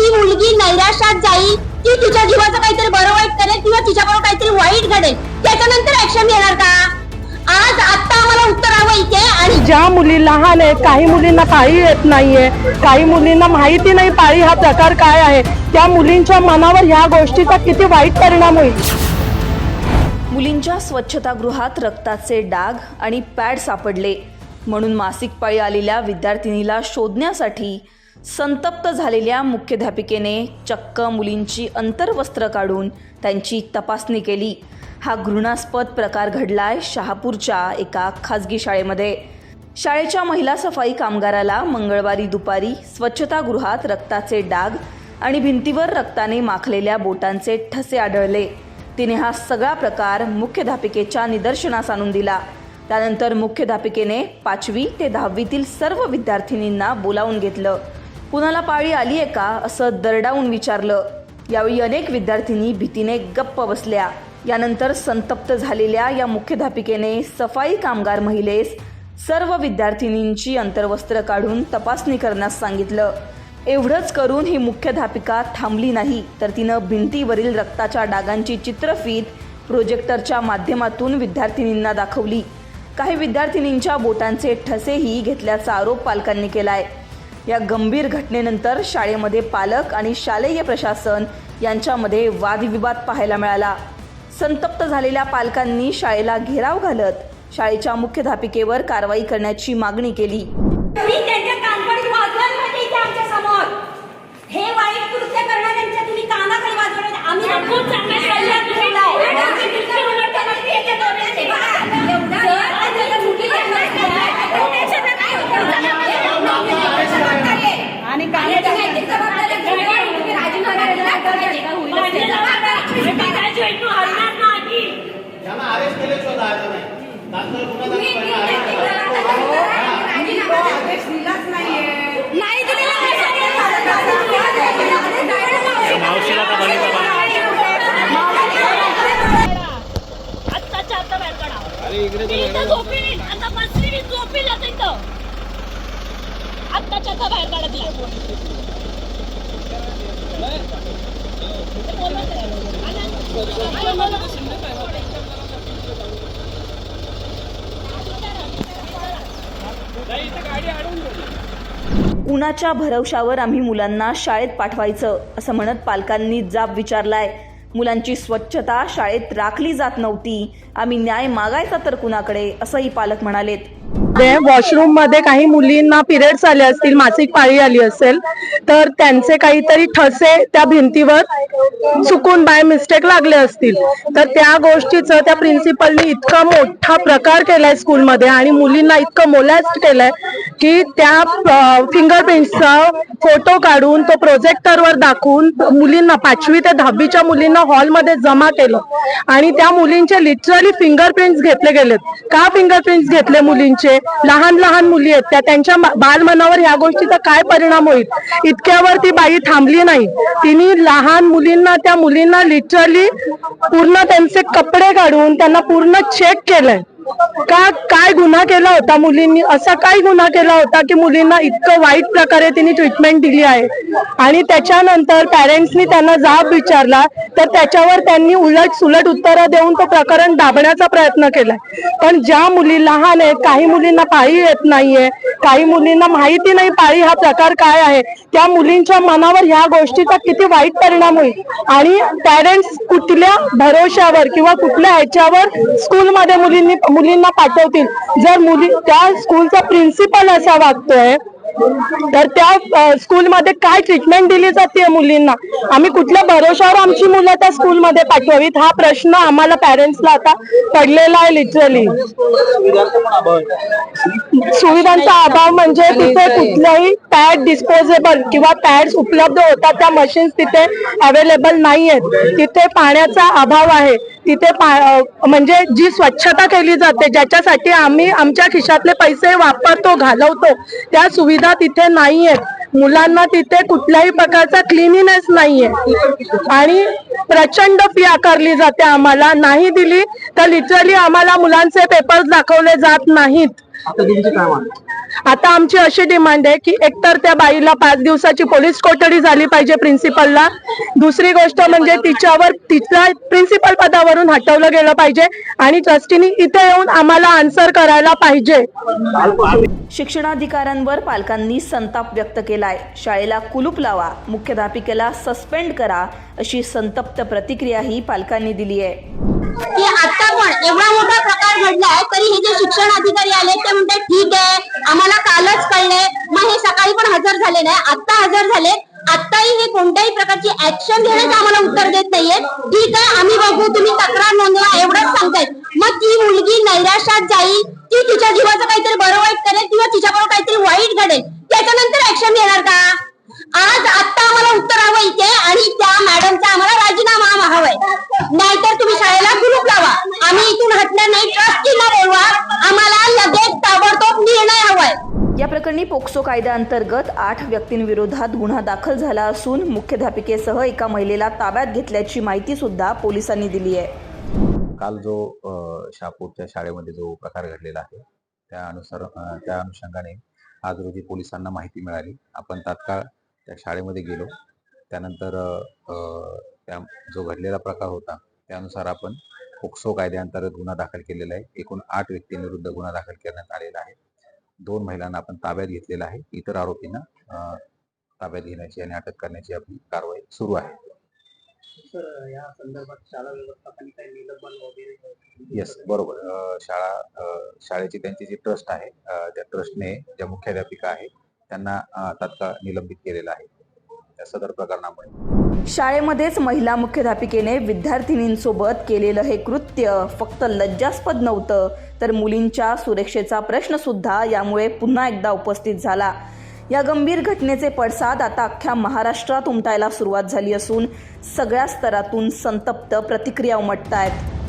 ती मुलगी नैराश्यात जाईल ती तिच्या जीवाचं काहीतरी बरं वाईट करेल किंवा तिच्याबरोबर काहीतरी वाईट घडेल. त्याच्यानंतर ऍक्शन घेणार का? आज आता आम्हाला उत्तर हवं इथे आणि ज्या मुली लहान आहेत काही मुलींना पाळी येत नाहीये. काही मुलींना माहिती नाही पाळी हा प्रकार काय आहे. त्या मुलींच्या मनावर ह्या गोष्टीचा किती वाईट परिणाम होईल? मुलींच्या स्वच्छतागृहात रक्ताचे डाग आणि पॅड सापडले. म्हणून मासिक पाळी आलेल्या विद्यार्थिनीला शोधण्यासाठी संतप्त झालेल्या मुख्याध्यापिकेने चक्क मुलींची अंतर्वस्त्र काढून त्यांची तपासणी केली. हा घृणास्पद प्रकार घडलाय शहापूरच्या एका खाजगी शाळेमध्ये. शाळेच्या महिला सफाई कामगाराला मंगळवारी दुपारी स्वच्छतागृहात रक्ताचे डाग आणि भिंतीवर रक्ताने माखलेल्या बोटांचे ठसे आढळले. तिने हा सगळा प्रकार मुख्याध्यापिकेच्या निदर्शनास आणून दिला. त्यानंतर मुख्याध्यापिकेने पाचवी ते दहावीतील सर्व विद्यार्थिनींना बोलावून घेतलं. कुणाला पाळी आली आहे का असं दरडावून विचारलं. यावेळी अनेक विद्यार्थिनी भीतीने गप्प बसल्या. यानंतर संतप्त झालेल्या या मुख्याध्यापिकेने सफाई कामगार महिलेस सर्व विद्यार्थिनींची अंतर्वस्त्र काढून तपासणी करण्यास सांगितलं. एवढंच करून ही मुख्याध्यापिका थांबली नाही तर तिनं भिंतीवरील रक्ताच्या डागांची चित्रफीत प्रोजेक्टरच्या माध्यमातून विद्यार्थिनींना दाखवली. काही विद्यार्थिनींच्या बोटांचे ठसेही घेतल्याचा आरोप पालकांनी केलाय. या गंभीर घटनेनंतर शाळेमध्ये पालक आणि शालेय प्रशासन यांच्यामध्ये वादविवाद पाहायला मिळाला. संतप्त झालेल्या पालकांनी शाळेला घेराव घालत शाळेच्या मुख्याध्यापिकेवर कारवाई करण्याची मागणी केली. हे वाईट कृत्य करणाऱ्यांच्या तुम्ही जायचं नाही तात्काळ गुन्हा दाखल मावशीला आत्ताच्या आता बाहेर काढा मी आता बसली मी आता इथं आत्ताच्या आता बाहेर काढा तिला ते बोलवत आहे. आला. आला, बोलव. कुणाच्या भरवशावर आम्ही मुलांना शाळेत पाठवायचं असं म्हणत पालकांनी जाब विचारलाय. मुलांची स्वच्छता शाळेत राखली जात नव्हती. आम्ही न्याय मागायचा तर कुणाकडे? असंही पालक म्हणालेत. वॉशरूममध्ये काही मुलींना पिरियड्स आले असतील मासिक पाळी आली असेल तर त्यांचे काहीतरी ठसे त्या भिंतीवर चुकून बाय मिस्टेक लागले असतील. तर त्या गोष्टीचं त्या प्रिन्सिपलनी इतका मोठा प्रकार केलाय स्कूलमध्ये आणि मुलींना इतकं मोलॅस्ट केलंय की त्या फिंगरप्रिंटचा फोटो काढून तो प्रोजेक्टरवर दाखवून मुलींना पाचवी ते दहावीच्या मुलींना हॉलमध्ये जमा केलं. आणि त्या मुलींचे लिटरली फिंगरप्रिंट्स घेतले गेलेत. का फिंगरप्रिंट्स घेतले मुलींचे? लहान लहान मुली आहेत. त्या त्यांच्या बालमनावर ह्या गोष्टीचा काय परिणाम होईल? इतक्यावर ती बाई थांबली नाही. तिने लहान मुलींना त्या मुलींना लिटरली पूर्ण त्यांचे कपडे काढून त्यांना पूर्ण चेक केलंय. का काय गुन्हा केला होता मुलींनी? असा काय गुन्हा केला होता की मुलींना इतकं वाईट प्रकारे तिने ट्रीटमेंट दिली आहे? आणि त्याच्यानंतर पॅरेंट्सनी त्यांना जाब विचारला तर त्याच्यावर त्यांनी उलट सुलट उत्तरं देऊन तो प्रकरण दाबण्याचा प्रयत्न केलाय पण ज्या मुली लहान आहेत काही मुलींना पाळी येत नाहीये काही मुलींना माहिती नाही पाळी हा प्रकार काय आहे त्या मुलींच्या मनावर ह्या गोष्टीचा किती वाईट परिणाम होईल? आणि पॅरेंट्स कुठल्या भरोशावर किंवा कुठल्या ह्याच्यावर स्कूलमध्ये मुलींनी मुलींना पाठवतील. जर मुली त्या स्कूलचा प्रिन्सिपल असा वागतोय तर त्या स्कूलमध्ये काय ट्रीटमेंट दिली जाते मुलींना? आम्ही कुठल्या भरोशावर आमची मुलं त्या स्कूलमध्ये पाठवावीत? हा प्रश्न आम्हाला पॅरेंट्सला आता पडलेला आहे लिटरली सुविधांचा अभाव म्हणजे तिथे कुठल्याही पॅड डिस्पोजेबल किंवा पॅड्स उपलब्ध होतात त्या मशीन्स तिथे अवेलेबल नाही आहेत तिथे पाण्याचा अभाव आहे. तिथे म्हणजे जी स्वच्छता केली जाते ज्याच्यासाठी आम्ही आमच्या खिशातले पैसे वापरतो घालवतो त्या सुविधा तिथे नाही आहेत मुलांना तिथे कुठल्याही प्रकारचा क्लिनिनेस नाहीये. आणि प्रचंड फी आकारली जाते आम्हाला. नाही दिली तर लिटरली आम्हाला मुलांचे पेपर्स दाखवले जात नाहीत. आता आमची अशी डिमांड आहे की एकतर त्या बाईला पाच दिवसाची पोलीस कोठडी झाली पाहिजे प्रिन्सिपलला दुसरी गोष्ट म्हणजे तिच्यावर तिला प्रिन्सिपल पदावरून हटवलं गेलं पाहिजे आणि ट्रस्टीनी इथे येऊन आम्हाला आन्सर करायला पाहिजे. शिक्षणाधिकाऱ्यांवर पालकांनी संताप व्यक्त केलाय. शाळेला कुलूप लावा मुख्याध्यापिकेला सस्पेंड करा अशी संतप्त प्रतिक्रियाही पालकांनी दिली आहे. की आता पण एवढा मोठा प्रकार घडलाय तरी हे जे शिक्षण अधिकारी आले ते म्हणतात ठीक आहे आम्हाला कालच कळले मग हे सकाळी पण हजर झाले नाही. आता हजर झाले. आताही हे कोणत्याही प्रकारची ऍक्शन घेण्याचं आम्हाला उत्तर देत नाहीये. ठीक आहे आम्ही बघू. तुम्ही तक्रार नोंदवा. एवढंच सांगतायत. मग ती मुलगी नैराश्यात जाईल ती तिच्या जीवाचं काहीतरी बरं वाईट करेल किंवा तिच्याबरोबर काहीतरी वाईट घडेल. त्याच्यानंतर ऍक्शन घेणार का? आज आता आम्हाला उत्तर हवं इथे आणि त्या मॅडमचा आम्हाला राजीनामा हवाय. नाहीतर तुम्ही शाळेला कुलूप लावा. आम्ही इथून हटणार नाही. ट्रस्टीला बोलवा आम्हाला या प्रकरणी पोक्सो कायद्याअंतर्गत आठ व्यक्तींविरोधात गुन्हा दाखल झाला असून मुख्याध्यापिकेसह एका महिलेला ताब्यात घेतल्याची माहिती सुद्धा पोलिसांनी दिली आहे. काल जो शापूरच्या शाळेमध्ये जो प्रकार घडलेला आहे त्या अनुसार त्या अनुषंगाने आज रोजी पोलिसांना माहिती मिळाली. आपण तात्काळ त्या शाळेमध्ये गेलो. त्यानंतर त्या जो घडलेला प्रकार होता त्यानुसार आपण पोक्सो कायद्याअंतर्गत गुन्हा दाखल केलेला आहे. एकूण आठ व्यक्तींविरुद्ध गुन्हा दाखल करण्यात आलेला आहे. दोन महिलांना आपण ताब्यात घेतलेला आहे. इतर आरोपींना ताब्यात घेण्याची आणि अटक करण्याची आपली कारवाई सुरू आहे. येस बरोबर. शाळा शाळेची त्यांची जी ट्रस्ट आहे त्या ट्रस्टने ज्या मुख्याध्यापिका आहे त्यांना तात्काळ निलंबित केलेलं आहे. या सदर प्रकरणामुळे. शाळेमध्येच महिला मुख्याध्यापिकेने विद्यार्थिनींसोबत केलेलं हे कृत्य फक्त लज्जास्पद नव्हतं तर मुलींच्या सुरक्षेचा प्रश्न सुद्धा यामुळे पुन्हा एकदा उपस्थित झाला. या गंभीर घटनेचे पडसाद आता अख्ख्या महाराष्ट्रात उमटायला सुरुवात झाली असून सगळ्या स्तरातून संतप्त प्रतिक्रिया उमटत आहेत